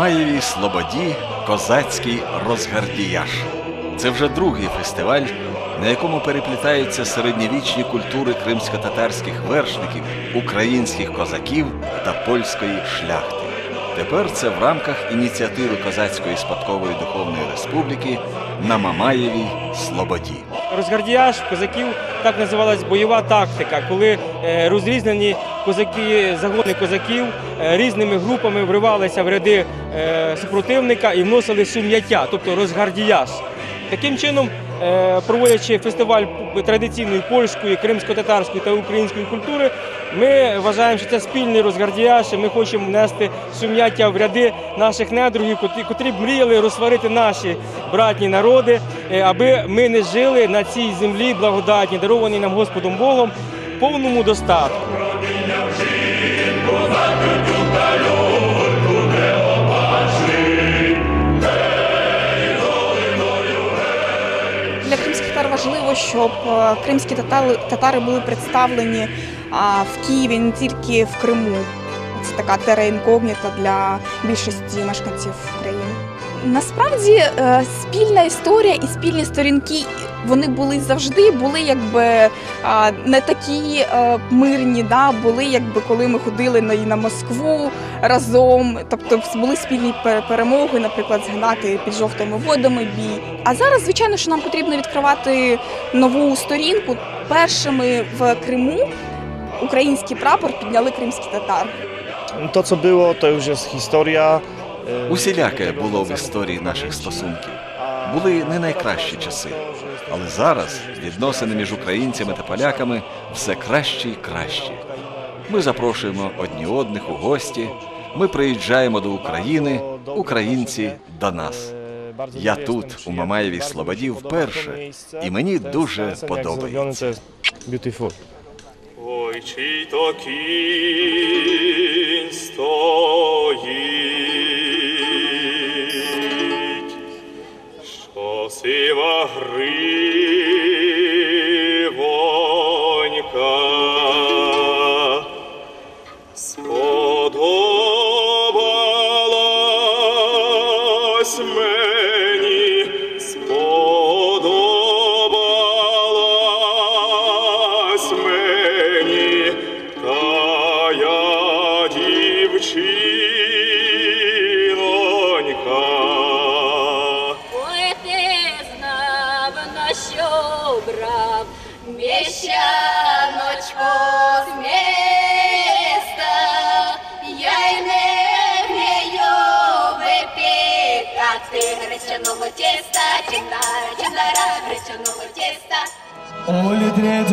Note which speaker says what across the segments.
Speaker 1: Мамаєвій Слободі козацький розгардіяж. Це вже другий фестиваль, на якому переплітаються середньовічні культури кримсько-татарських вершників, українських козаків та польської шляхти. Тепер це в рамках ініціативи Козацької спадкової духовної республіки на Мамаєвій Слободі.
Speaker 2: Розгардіяж козаків так називалась бойова тактика, коли е, розрізнені козаки, загони козаків е, різними групами вривалися в ряди е, супротивника і вносили сум'яття, тобто розгардіяж. Таким чином, проводячи фестиваль традиційної польської, кримсько-татарської та української культури, ми вважаємо, що це спільний розгардіяж, і ми хочемо внести сум'яття в ряди наших недругів, котрі, б мріяли розсварити наші братні народи, е, аби ми не жили на цій землі благодатні, дарованій нам Господом Богом, повному достатку.
Speaker 3: Для кримських татар важливо, щоб е, кримські татари були представлені а, в Києві, не тільки в Криму. Це така тера інкогніта для більшості мешканців країни. Насправді е, спільна історія і спільні сторінки вони були завжди, були якби не такі е, мирні, да, були якби коли ми ходили на, на Москву разом, тобто були спільні перемоги, наприклад, згнати під жовтими водами бій. А зараз, звичайно, що нам потрібно відкривати нову сторінку. Першими в Криму український прапор підняли кримські татари.
Speaker 4: Było, to już jest historia. e,
Speaker 1: Усіляке було в історії наших стосунків. Були не найкращі часи, але зараз відносини між українцями та поляками все краще і краще. Ми запрошуємо одні одних у гості. Ми приїжджаємо до України, українці до нас. Я тут, у Мамаєвій Слободі, вперше, і мені дуже подобається.
Speaker 5: Ой, кінь стоїть, що сива гривонька
Speaker 6: брав міщаночку з міста, я й не вмію випікати гречаного тіста, чіндара, чіндара, гречаного тіста.
Speaker 7: Öldüreceğim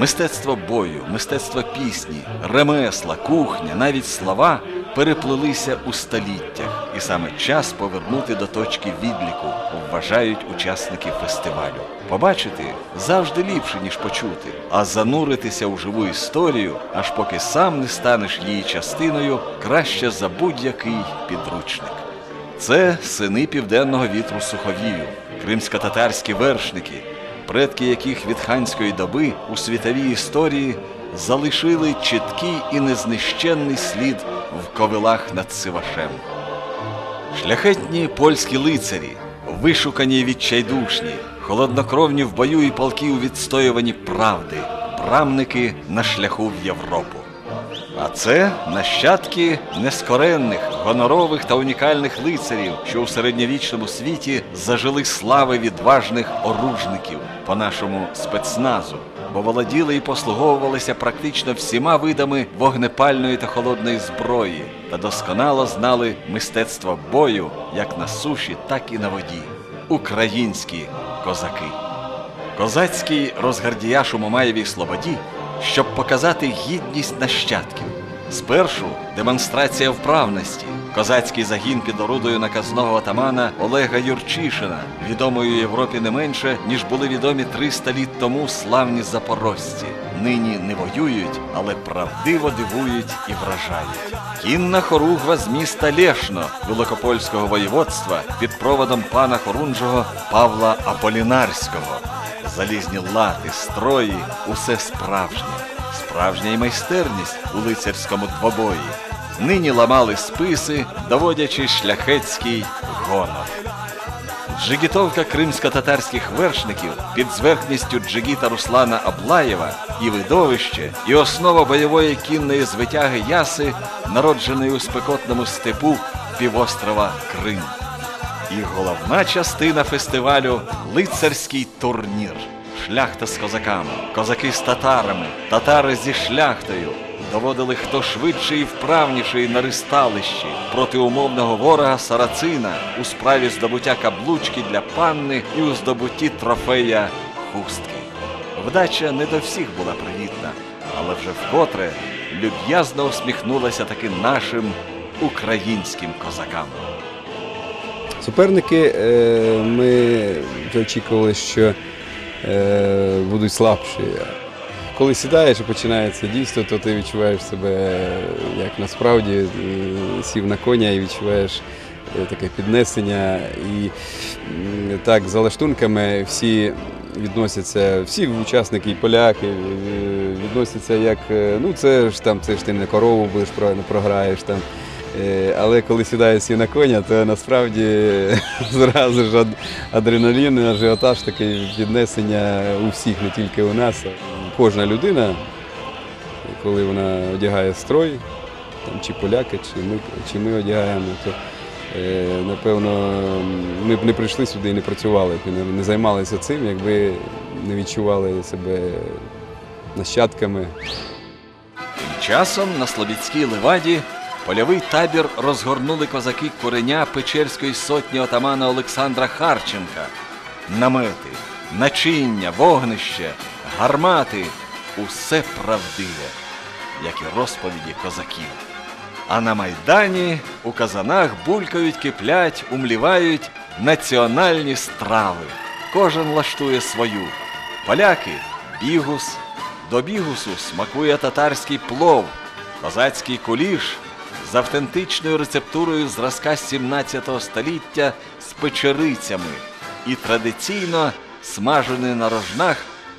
Speaker 1: Мистецтво бою, мистецтво пісні, ремесла, кухня, навіть слова переплелися у століттях, і саме час повернути до точки відліку, вважають учасники фестивалю. Побачити завжди ліпше, ніж почути, а зануритися у живу історію, аж поки сам не станеш її частиною, краще за будь-який підручник. Це сини південного вітру Суховію, кримсько-татарські вершники, предки яких від ханської доби у світовій історії залишили чіткий і незнищенний слід в ковилах над Сивашем. Шляхетні польські лицарі, вишукані відчайдушні, холоднокровні в бою і полки у відстоюванні правди, брамники на шляху в Європу. А це нащадки нескоренних, гонорових та унікальних лицарів, що у середньовічному світі зажили слави відважних оружників по нашому спецназу, бо володіли і послуговувалися практично всіма видами вогнепальної та холодної зброї та досконало знали мистецтво бою як на суші, так і на воді. Українські козаки. Козацький розгардіяш у Мамаєвій Слободі, щоб показати гідність нащадків. Спершу демонстрація вправності. Козацький загін під орудою наказного отамана Олега Юрчишина, відомої Європі не менше, ніж були відомі 300 літ тому славні запорожці. Нині не воюють, але правдиво дивують і вражають. Кінна хоругва з міста Лєшно Великопольського воєводства під проводом пана Хорунжого Павла Аполінарського. Залізні лати, строї, усе справжнє. Справжня й майстерність у лицарському двобої. Нині ламали списи, доводячи шляхетський гонор. Джигітовка кримсько-татарських вершників під зверхністю джигіта Руслана Аблаєва і видовище, і основа бойової кінної звитяги Яси, народженої у спекотному степу півострова Крим. І головна частина фестивалю лицарський турнір. Шляхта з козаками, козаки з татарами, татари зі шляхтою. Доводили хто швидший і вправніший на ристалищі проти умовного ворога Сарацина у справі здобуття каблучки для панни і у здобутті трофея хустки. Вдача не до всіх була привітна, але вже вкотре люб'язно усміхнулася таки нашим українським козакам.
Speaker 8: Суперники е, ми очікували, що е, будуть слабші. Коли сідаєш і починається дійство, то ти відчуваєш себе як насправді е, сів на коня і відчуваєш таке піднесення. І так, за лаштунками всі відносяться, всі учасники, і поляки, відносяться як ну це ж там, це ж ти не корову будеш правильно програєш там. Е, Але коли сідаєш всі на коня, то насправді зразу ж адреналін, ажіотаж, таке піднесення у всіх, не тільки у нас. Кожна людина, коли вона одягає строй, там, чи поляки, чи ми, чи ми одягаємо, то е, напевно ми б не прийшли сюди і не працювали, не, займалися цим, якби не відчували себе нащадками
Speaker 1: часом на Слобідській леваді польовий табір розгорнули козаки кореня Печерської сотні отамана Олександра Харченка. Намети, начиння, вогнище, гармати усе правдиве, як і розповіді козаків. А на Майдані у казанах булькають, киплять, умлівають національні страви. Кожен лаштує свою. Поляки бігус, до бігусу смакує татарський плов, козацький куліш з автентичною рецептурою зразка 17 століття з печерицями і традиційно смажений на рожнах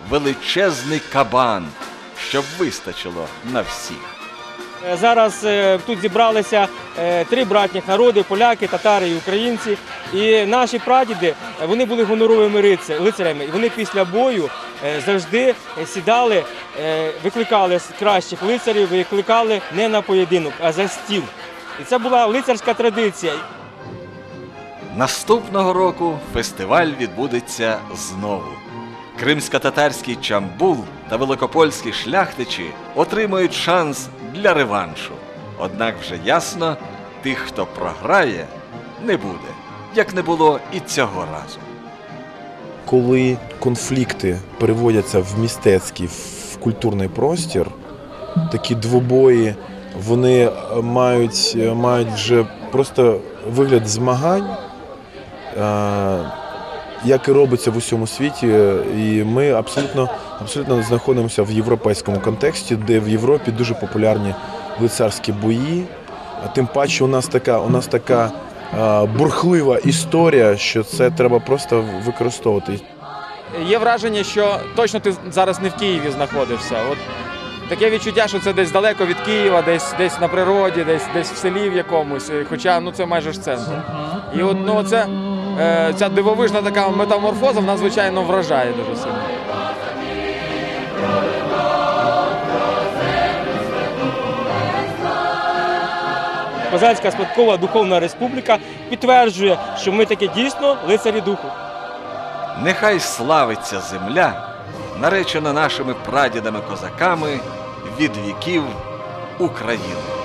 Speaker 1: величезний кабан, щоб вистачило на всіх.
Speaker 2: Е, Зараз е, тут зібралися е, три братніх народи поляки, татари і українці. І наші прадіди вони були гоноровими лицарями. І вони після бою завжди е, сідали, е, викликали кращих лицарів, викликали не на поєдинок, а за стіл. І це була лицарська традиція.
Speaker 1: Наступного року фестиваль відбудеться знову. Кримсько-татарський чамбул та великопольські шляхтичі отримають шанс для реваншу. Однак вже ясно, тих, хто програє, не буде, як не було і цього разу.
Speaker 9: Коли конфлікти переводяться в містецький, в культурний простір, такі двобої вони е, мають, е, мають вже просто вигляд змагань, е, як і робиться в усьому світі. І ми абсолютно, абсолютно знаходимося в європейському контексті, де в Європі дуже популярні лицарські бої. Тим паче у нас така, у нас така бурхлива історія, що це треба просто використовувати.
Speaker 10: Є враження, що точно ти зараз не в Києві знаходишся. От таке відчуття, що це десь далеко від Києва, десь десь на природі, десь десь в селі в якомусь. Хоча ну це майже ж центр. І от ну це е, ця дивовижна така метаморфоза, вона звичайно вражає дуже сильно.
Speaker 2: Козацька спадкова духовна республіка підтверджує, що ми таки дійсно лицарі духу.
Speaker 1: Нехай славиться земля, наречена нашими прадідами-козаками від віків України.